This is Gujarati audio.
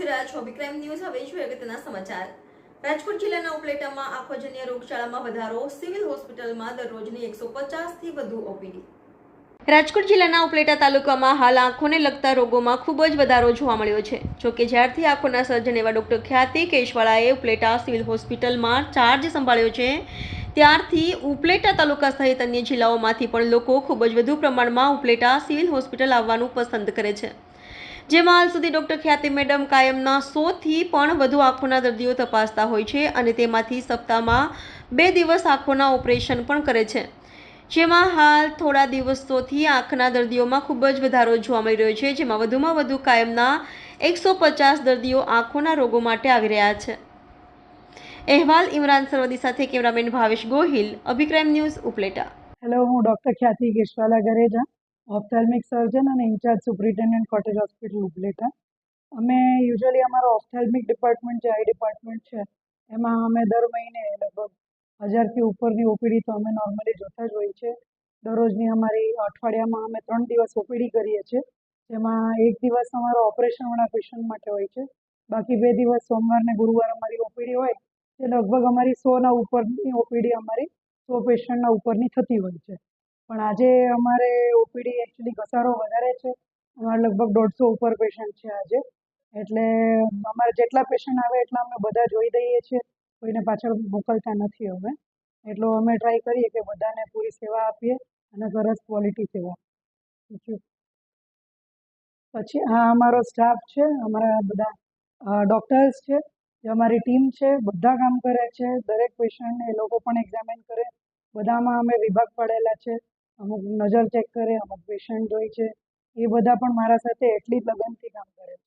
રહ્યા છો વિક્રમ ન્યૂઝ. હવે જોઈએ અગત્યના સમાચાર? રાજકોટ જિલ્લાના ઉપલેટામાં આંખોજન્ય રોગચાળામાં વધારો. સિવિલ હોસ્પિટલમાં દરરોજની એકસો પચાસથી વધુ ઓપીડી. રાજકોટ જિલ્લાના ઉપલેટા તાલુકામાં હાલ આંખોને લગતા રોગોમાં ખૂબ જ વધારો જોવા મળ્યો છે. જોકે જ્યારથી આંખોના સર્જન એવા ડોક્ટર ખ્યાતિ કેશવાળાએ ઉપલેટા સિવિલ હોસ્પિટલમાં ચાર્જ સંભાળ્યો છે, ત્યારથી ઉપલેટા તાલુકા સહિત અન્ય જિલ્લાઓમાંથી પણ લોકો ખૂબ જ વધુ પ્રમાણમાં ઉપલેટા સિવિલ હોસ્પિટલ આવવાનું પસંદ કરે છે. જેમાં હાલ સુધી ડોક્ટર ખ્યાતિ મેડમ કાયમના સોથી પણ વધુ આંખોના દર્દીઓ તપાસતા હોય છે અને તેમાંથી સપ્તાહમાં બે દિવસ આંખોના ઓપરેશન પણ કરે છે. જેમાં હાલ થોડા દિવસોથી આંખના દર્દીઓમાં ખૂબ જ વધારો જોવા મળી રહ્યો છે, જેમાં વધુમાં વધુ કાયમના એકસો પચાસ દર્દીઓ આંખોના રોગો માટે આવી રહ્યા છે. અહેવાલ ઇમરાન સરવદી સાથે કેમેરામેન ભાવેશ ગોહિલ, અભિક્રાઇમ ન્યૂઝ ઉપલેટા. હેલો, હું doctor Khyati Keshwala Gareja. Ophthalmic surgeon અને incharge superintendent cottage hospital Upleta. અમે યુઝ્યુઅલી અમારો ઓપ્થેલ્મિક ડિપાર્ટમેન્ટ જે આઈ ડિપાર્ટમેન્ટ છે, એમાં અમે દર મહિને લગભગ હજારથી ઉપરની ઓપીડી તો અમે નોર્મલી જોતા જ હોઈએ છીએ દરરોજની અમારી અઠવાડિયામાં અમે ત્રણ દિવસ ઓપીડી કરીએ છીએ, જેમાં એક દિવસ અમારો ઓપરેશનવાળા પેશન્ટ માટે હોય છે. બાકી બે દિવસ સોમવાર ને ગુરુવાર અમારી ઓપીડી હોય તે લગભગ અમારી સોના ઉપરની ઓપીડી અમારી સો પેશન્ટના ઉપરની થતી હોય છે. પણ આજે અમારે ઓપીડી એકચ્યુઅલી ઘસારો વધારે છે. અમારે લગભગ દોઢસો ઉપર પેશન્ટ છે આજે. એટલે અમારે જેટલા પેશન્ટ આવે એટલા અમે બધા જોઈ દઈએ છીએ. કોઈને પાછળ મોકલતા નથી અમે. એટલો અમે ટ્રાય કરીએ કે બધાને પૂરી સેવા આપીએ અને સરસ ક્વોલિટી સેવા. પછી હા અમારો સ્ટાફ છે, અમારા બધા ડૉક્ટર્સ છે, જે અમારી ટીમ છે, બધા કામ કરે છે. દરેક પેશન્ટને એ લોકો પણ એક્ઝામિન કરે. બધામાં અમે વિભાગ પડેલા છે. અમુક નજર ચેક કરે, અમુક પેશન્ટ જોઈ છે. એ બધા પણ મારા સાથે એટલી જ લગનથી કામ કરે છે.